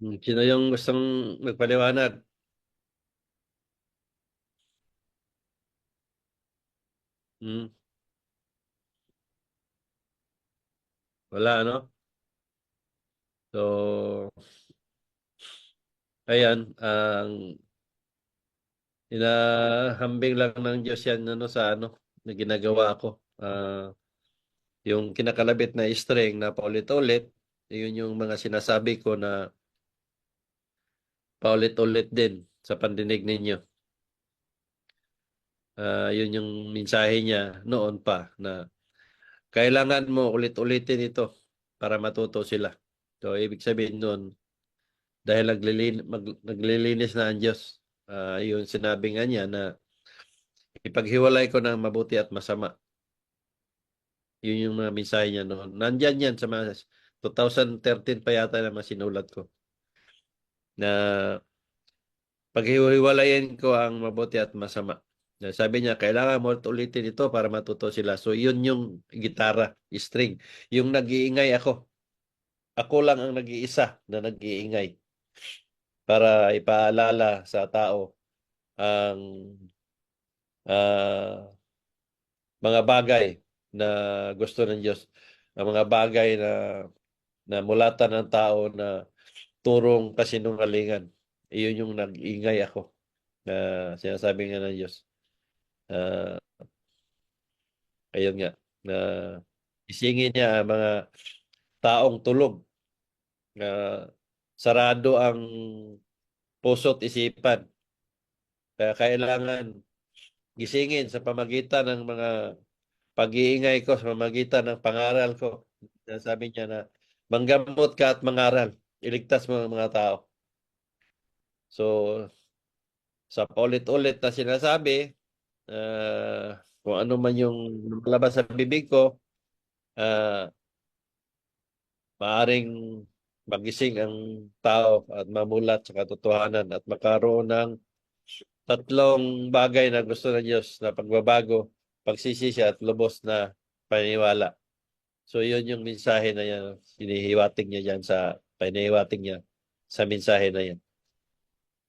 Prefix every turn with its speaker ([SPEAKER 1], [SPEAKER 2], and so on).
[SPEAKER 1] Hmm, Sino yung gustong magpaliwanag? Hmm. Wala, ano? So, ayan, ang inahambing lang ng Diyos yan ano, sa ano, na ginagawa ko. Ah, yung kinakalabit na string na paulit-ulit, yun yung mga sinasabi ko na paulit-ulit din sa pandinig ninyo. Ah, yun yung mensahe niya noon pa na kailangan mo ulit-ulitin ito para matuto sila. So, ibig sabihin nun, dahil naglilin, mag, naglilinis na ang Diyos, ah, yun sinabi nga niya na ipaghiwalay ko ng mabuti at masama. Yun yung mga mensahe niya noon. Nandyan yan sa mga 2013 pa yata na masinulat ko. Na paghiwalayin ko ang mabuti at masama. Sabi niya, kailangan mo ulitin ito para matuto sila. So, yun yung gitara, string. Yung nag-iingay ako. Ako lang ang nag-iisa na nag-iingay para ipaalala sa tao ang ah, mga bagay na gusto ng Diyos. Ang mga bagay na na mulatan ng tao na turong kasinungalingan. Iyon yung nag-ingay ako na sinasabi nga ng Diyos. Ah, ayun nga na isingin niya ang mga taong tulog na sarado ang puso't isipan. Kaya kailangan gisingin sa pamagitan ng mga pag-iingay ko, sa pamagitan ng pangaral ko. Sabi niya na manggamot ka at mangaral. Iligtas mo ang mga tao. So, sa paulit-ulit na sinasabi, ah, kung ano man yung lumalabas sa bibig ko, ah, maaring magising ang tao at mamulat sa katotohanan at makaroon ng tatlong bagay na gusto ng Diyos na pagbabago, pagsisisi at lubos na paniniwala. So yun yung mensahe na yan, hinihiwatig niya dyan sa, panihiwatig niya sa mensahe na yan.